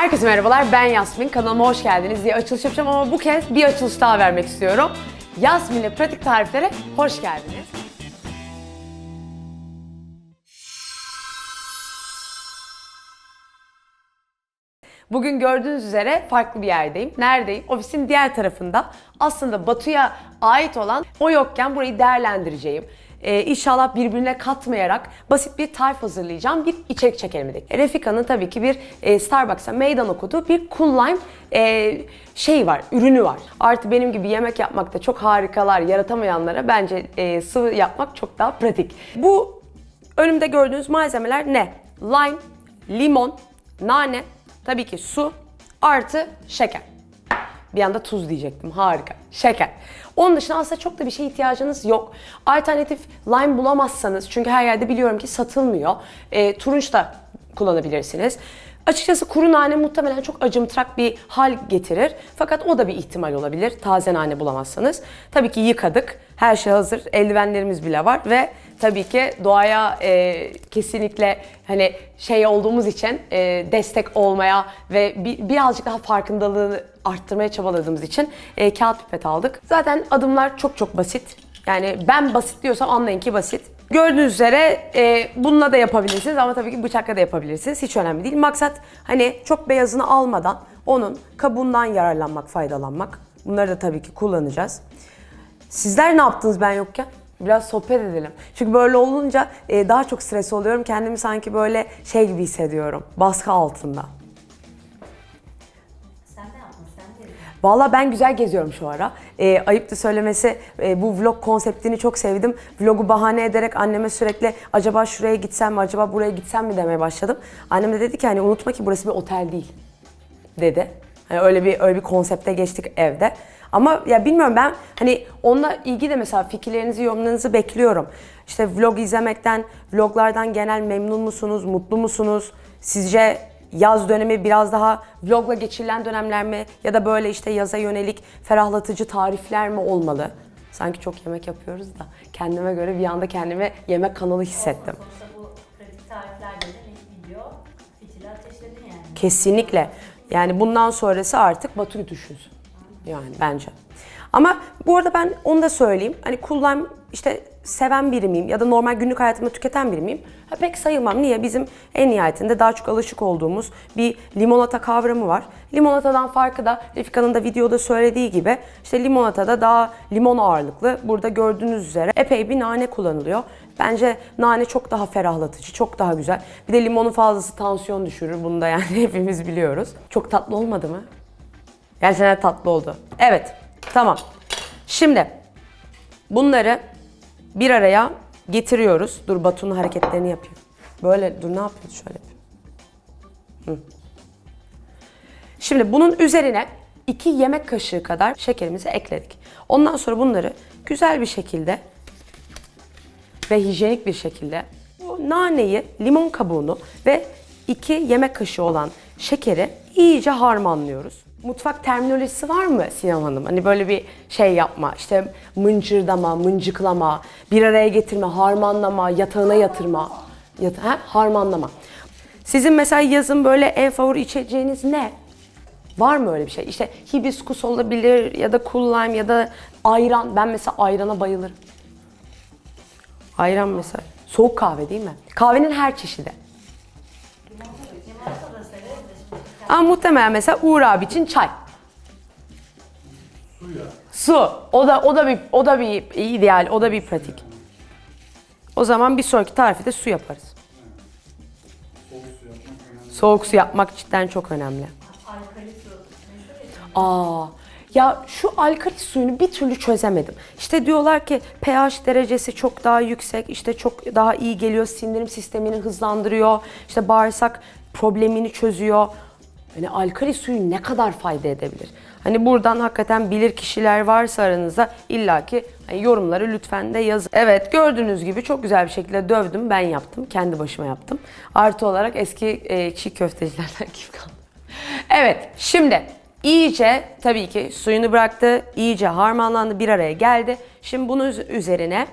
Herkese merhabalar, ben Yasmin. Kanalıma hoş geldiniz diye açılış yapacağım ama bu kez bir açılış daha vermek istiyorum. Yasmin'le pratik tariflere hoş geldiniz. Bugün gördüğünüz üzere farklı bir yerdeyim. Neredeyim? Ofisin diğer tarafında. Aslında Batu'ya ait olan o yokken burayı değerlendireceğim. Ee, inşallah birbirine katmayarak basit bir tarif hazırlayacağım. Bir içerik çekelim dedik. Refika'nın tabii ki bir e, Starbucks'a meydan okuduğu bir Cool Lime e, şey var, ürünü var. Artı benim gibi yemek yapmakta çok harikalar yaratamayanlara bence e, sıvı yapmak çok daha pratik. Bu önümde gördüğünüz malzemeler ne? Lime, limon, nane, tabii ki su artı şeker. Bir anda tuz diyecektim. Harika. Şeker. Onun dışında aslında çok da bir şeye ihtiyacınız yok. Alternatif lime bulamazsanız çünkü her yerde biliyorum ki satılmıyor. E, turunç da kullanabilirsiniz. Açıkçası kuru nane muhtemelen çok acımtırak bir hal getirir. Fakat o da bir ihtimal olabilir. Taze nane bulamazsanız. Tabii ki yıkadık. Her şey hazır. Eldivenlerimiz bile var ve tabii ki doğaya e, kesinlikle hani şey olduğumuz için e, destek olmaya ve bi- birazcık daha farkındalığını arttırmaya çabaladığımız için e, kağıt pipet aldık. Zaten adımlar çok çok basit. Yani ben basit diyorsam anlayın ki basit. Gördüğünüz üzere e, bununla da yapabilirsiniz ama tabii ki bıçakla da yapabilirsiniz. Hiç önemli değil. Maksat hani çok beyazını almadan onun kabuğundan yararlanmak, faydalanmak. Bunları da tabii ki kullanacağız. Sizler ne yaptınız ben yokken? Biraz sohbet edelim. Çünkü böyle olunca e, daha çok stres oluyorum. Kendimi sanki böyle şey gibi hissediyorum. Baskı altında. Valla ben güzel geziyorum şu ara. E, ayıptı söylemesi e, bu vlog konseptini çok sevdim. Vlogu bahane ederek anneme sürekli acaba şuraya gitsem mi, acaba buraya gitsem mi demeye başladım. Annem de dedi ki hani unutma ki burası bir otel değil dedi. Hani öyle bir öyle bir konsepte geçtik evde. Ama ya bilmiyorum ben hani onunla ilgili de mesela fikirlerinizi, yorumlarınızı bekliyorum. İşte vlog izlemekten, vloglardan genel memnun musunuz, mutlu musunuz? Sizce yaz dönemi biraz daha vlogla geçirilen dönemler mi? Ya da böyle işte yaza yönelik ferahlatıcı tarifler mi olmalı? Sanki çok yemek yapıyoruz da kendime göre bir anda kendime yemek kanalı hissettim. sonuçta bu pratik tariflerde de ilk video fitili ateşledin yani. Kesinlikle. Yani bundan sonrası artık Batu düşünsün. Yani bence. Ama bu arada ben onu da söyleyeyim. Hani kullan işte seven biri miyim ya da normal günlük hayatımda tüketen biri miyim? Ha, pek sayılmam. Niye? Bizim en nihayetinde daha çok alışık olduğumuz bir limonata kavramı var. Limonatadan farkı da Refika'nın da videoda söylediği gibi işte limonatada daha limon ağırlıklı. Burada gördüğünüz üzere epey bir nane kullanılıyor. Bence nane çok daha ferahlatıcı, çok daha güzel. Bir de limonun fazlası tansiyon düşürür. Bunu da yani hepimiz biliyoruz. Çok tatlı olmadı mı? Gerçekten tatlı oldu. Evet, tamam. Şimdi bunları bir araya getiriyoruz. Dur Batu'nun hareketlerini yapayım. Böyle dur ne yapıyoruz şöyle yapayım. Hı. Şimdi bunun üzerine 2 yemek kaşığı kadar şekerimizi ekledik. Ondan sonra bunları güzel bir şekilde ve hijyenik bir şekilde bu naneyi, limon kabuğunu ve 2 yemek kaşığı olan şekeri iyice harmanlıyoruz. Mutfak terminolojisi var mı Sinem Hanım? Hani böyle bir şey yapma, işte mıncırdama, mıncıklama, bir araya getirme, harmanlama, yatağına yatırma. Yata ha? Harmanlama. Sizin mesela yazın böyle en favori içeceğiniz ne? Var mı öyle bir şey? İşte hibiskus olabilir ya da cool lime ya da ayran. Ben mesela ayrana bayılırım. Ayran mesela. Soğuk kahve değil mi? Kahvenin her çeşidi. Limonata da severiz de şimdi. Ama muhtemelen mesela Uğur abi için çay. Su. O da o da bir o da bir ideal, o da bir pratik. O zaman bir sonraki tarifi de su yaparız. Soğuk su yapmak cidden çok önemli. Alkali su ya. Aa, ya şu alkali suyunu bir türlü çözemedim. İşte diyorlar ki pH derecesi çok daha yüksek, işte çok daha iyi geliyor, sindirim sistemini hızlandırıyor, işte bağırsak problemini çözüyor. Hani alkali suyu ne kadar fayda edebilir? Hani buradan hakikaten bilir kişiler varsa aranızda illaki hani yorumları lütfen de yazın. Evet gördüğünüz gibi çok güzel bir şekilde dövdüm. Ben yaptım. Kendi başıma yaptım. Artı olarak eski e, çiğ köftecilerden kim kaldı? Evet, şimdi iyice tabii ki suyunu bıraktı, iyice harmanlandı, bir araya geldi. Şimdi bunun üz- üzerine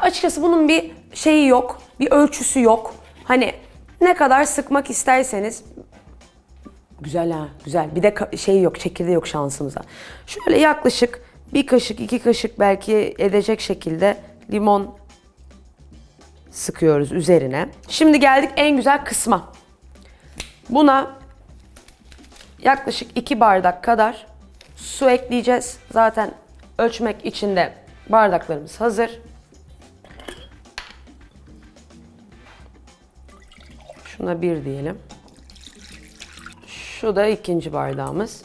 açıkçası bunun bir şeyi yok, bir ölçüsü yok. Hani ne kadar sıkmak isterseniz Güzel ha, güzel. Bir de şey yok, çekirdeği yok şansımıza. Şöyle yaklaşık bir kaşık, iki kaşık belki edecek şekilde limon sıkıyoruz üzerine. Şimdi geldik en güzel kısma. Buna yaklaşık 2 bardak kadar su ekleyeceğiz. Zaten ölçmek için de bardaklarımız hazır. Şuna bir diyelim. Şu da ikinci bardağımız.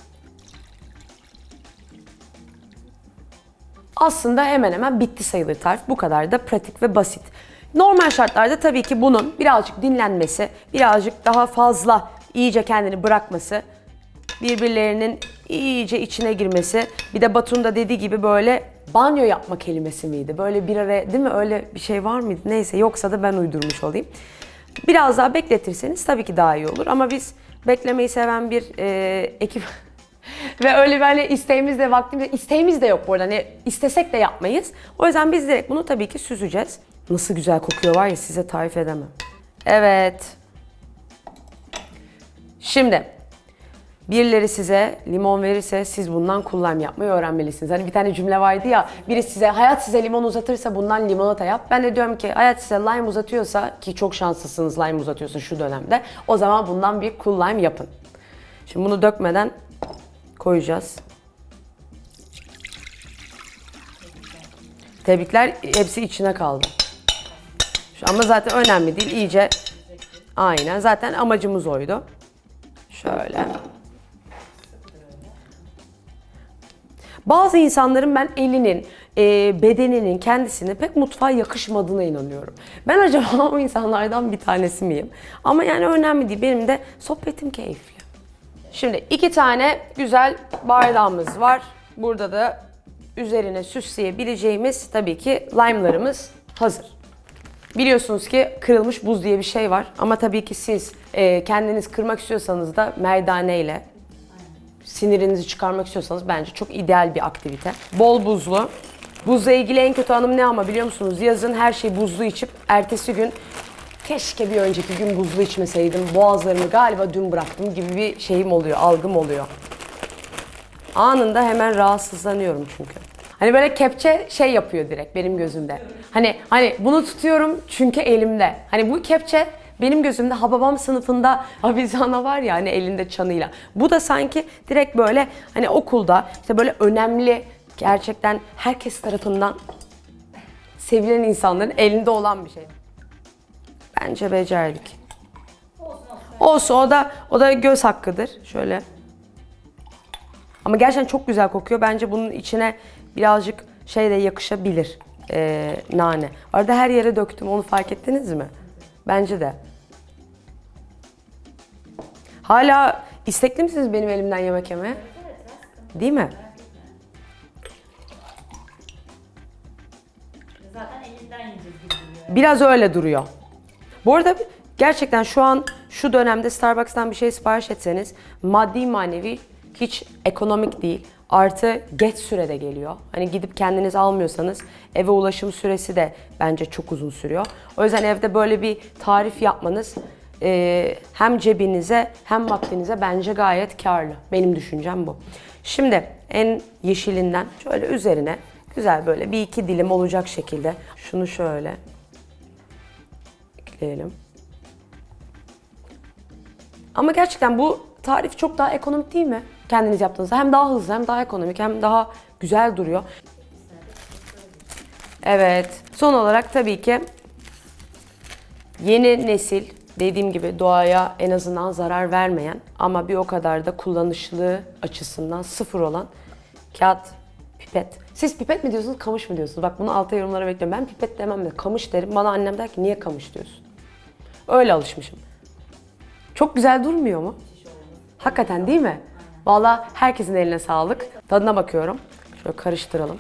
Aslında hemen hemen bitti sayılır tarif. Bu kadar da pratik ve basit. Normal şartlarda tabii ki bunun birazcık dinlenmesi, birazcık daha fazla iyice kendini bırakması, birbirlerinin iyice içine girmesi. Bir de Batu'nun da dediği gibi böyle banyo yapma kelimesi miydi? Böyle bir araya değil mi? Öyle bir şey var mıydı? Neyse yoksa da ben uydurmuş olayım. Biraz daha bekletirseniz tabii ki daha iyi olur. Ama biz beklemeyi seven bir e, ekip ve öyle hani isteğimiz de vaktimiz de isteğimiz de yok bu arada. Hani istesek de yapmayız. O yüzden biz direkt bunu tabii ki süzeceğiz. Nasıl güzel kokuyor var ya size tarif edemem. Evet. Şimdi birileri size limon verirse siz bundan kullanım yapmayı öğrenmelisiniz. Hani bir tane cümle vardı ya biri size hayat size limon uzatırsa bundan limonata yap. Ben de diyorum ki hayat size lime uzatıyorsa ki çok şanslısınız lime uzatıyorsa şu dönemde. O zaman bundan bir cool lime yapın. Şimdi bunu dökmeden koyacağız. Tebrikler hepsi içine kaldı. Şu ama zaten önemli değil. iyice aynen zaten amacımız oydu. Şöyle. Bazı insanların ben elinin, e, bedeninin, kendisine pek mutfağa yakışmadığına inanıyorum. Ben acaba o insanlardan bir tanesi miyim? Ama yani önemli değil. Benim de sohbetim keyifli. Şimdi iki tane güzel bardağımız var. Burada da üzerine süsleyebileceğimiz tabii ki lime'larımız hazır. Biliyorsunuz ki kırılmış buz diye bir şey var ama tabii ki siz e, kendiniz kırmak istiyorsanız da merdane ile sinirinizi çıkarmak istiyorsanız bence çok ideal bir aktivite. Bol buzlu. Buzla ilgili en kötü anım ne ama biliyor musunuz? Yazın her şeyi buzlu içip ertesi gün keşke bir önceki gün buzlu içmeseydim. Boğazlarımı galiba dün bıraktım gibi bir şeyim oluyor, algım oluyor. Anında hemen rahatsızlanıyorum çünkü. Hani böyle kepçe şey yapıyor direkt benim gözümde. Hani hani bunu tutuyorum çünkü elimde. Hani bu kepçe benim gözümde Hababam sınıfında Habizana var ya hani elinde çanıyla. Bu da sanki direkt böyle hani okulda işte böyle önemli gerçekten herkes tarafından sevilen insanların elinde olan bir şey. Bence becerdik. Olsun o da o da göz hakkıdır. Şöyle. Ama gerçekten çok güzel kokuyor. Bence bunun içine birazcık şey de yakışabilir. Ee, nane. Arada her yere döktüm. Onu fark ettiniz mi? Bence de. Hala istekli misiniz benim elimden yemek yemeye? Değil mi? Zaten elinden yiyeceğiz gibi duruyor. Biraz öyle duruyor. Bu arada gerçekten şu an şu dönemde Starbucks'tan bir şey sipariş etseniz maddi manevi hiç ekonomik değil. Artı geç sürede geliyor. Hani gidip kendiniz almıyorsanız eve ulaşım süresi de bence çok uzun sürüyor. O yüzden evde böyle bir tarif yapmanız e, hem cebinize hem vaktinize bence gayet karlı. Benim düşüncem bu. Şimdi en yeşilinden şöyle üzerine güzel böyle bir iki dilim olacak şekilde şunu şöyle ekleyelim. Ama gerçekten bu tarif çok daha ekonomik değil mi? Kendiniz yaptığınızda hem daha hızlı hem daha ekonomik hem daha güzel duruyor. Evet. Son olarak tabii ki yeni nesil dediğim gibi doğaya en azından zarar vermeyen ama bir o kadar da kullanışlı açısından sıfır olan kağıt pipet. Siz pipet mi diyorsunuz, kamış mı diyorsunuz? Bak bunu alta yorumlara bekliyorum. Ben pipet demem de kamış derim. Bana annem der ki niye kamış diyorsun? Öyle alışmışım. Çok güzel durmuyor mu? Hakikaten değil mi? Vallahi herkesin eline sağlık. Tadına bakıyorum. Şöyle karıştıralım.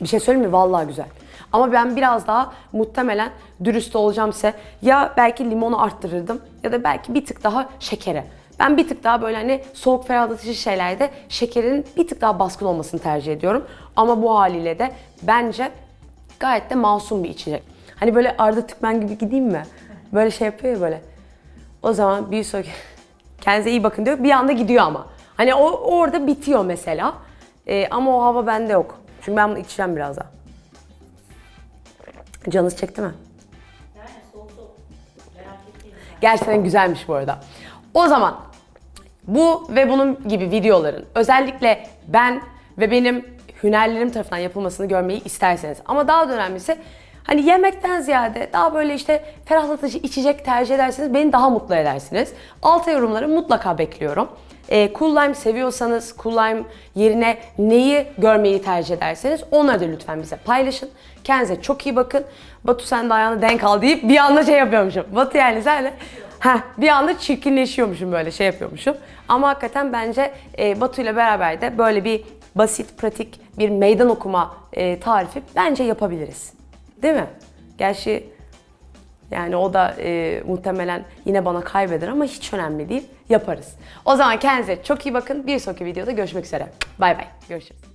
Bir şey söyleyeyim mi? Vallahi güzel. Ama ben biraz daha muhtemelen dürüst olacağımsa ya belki limonu arttırırdım ya da belki bir tık daha şekere. Ben bir tık daha böyle hani soğuk ferahlatıcı şeylerde şekerin bir tık daha baskın olmasını tercih ediyorum. Ama bu haliyle de bence gayet de masum bir içecek. Hani böyle Arda Türkmen gibi gideyim mi? Böyle şey yapıyor ya böyle. O zaman bir sonraki... Kendinize iyi bakın diyor. Bir anda gidiyor ama. Hani o orada bitiyor mesela. Ee, ama o hava bende yok. Çünkü ben bunu içeceğim biraz daha. Canınız çekti mi? Gerçekten güzelmiş bu arada. O zaman bu ve bunun gibi videoların özellikle ben ve benim hünerlerim tarafından yapılmasını görmeyi isterseniz ama daha da önemlisi hani yemekten ziyade daha böyle işte ferahlatıcı içecek tercih ederseniz beni daha mutlu edersiniz. Alta yorumları mutlaka bekliyorum. Ee, cool Lime seviyorsanız Cool Lime yerine neyi görmeyi tercih ederseniz onları da lütfen bize paylaşın. Kendinize çok iyi bakın. Batu sen de ayağını denk al deyip bir anda şey yapıyormuşum. Batu yani sen de Heh, bir anda çirkinleşiyormuşum böyle şey yapıyormuşum. Ama hakikaten bence e, Batu ile beraber de böyle bir basit, pratik bir meydan okuma e, tarifi bence yapabiliriz. Değil mi? Gerçi yani o da e, muhtemelen yine bana kaybeder ama hiç önemli değil. Yaparız. O zaman kendinize çok iyi bakın. Bir sonraki videoda görüşmek üzere. Bay bay. Görüşürüz.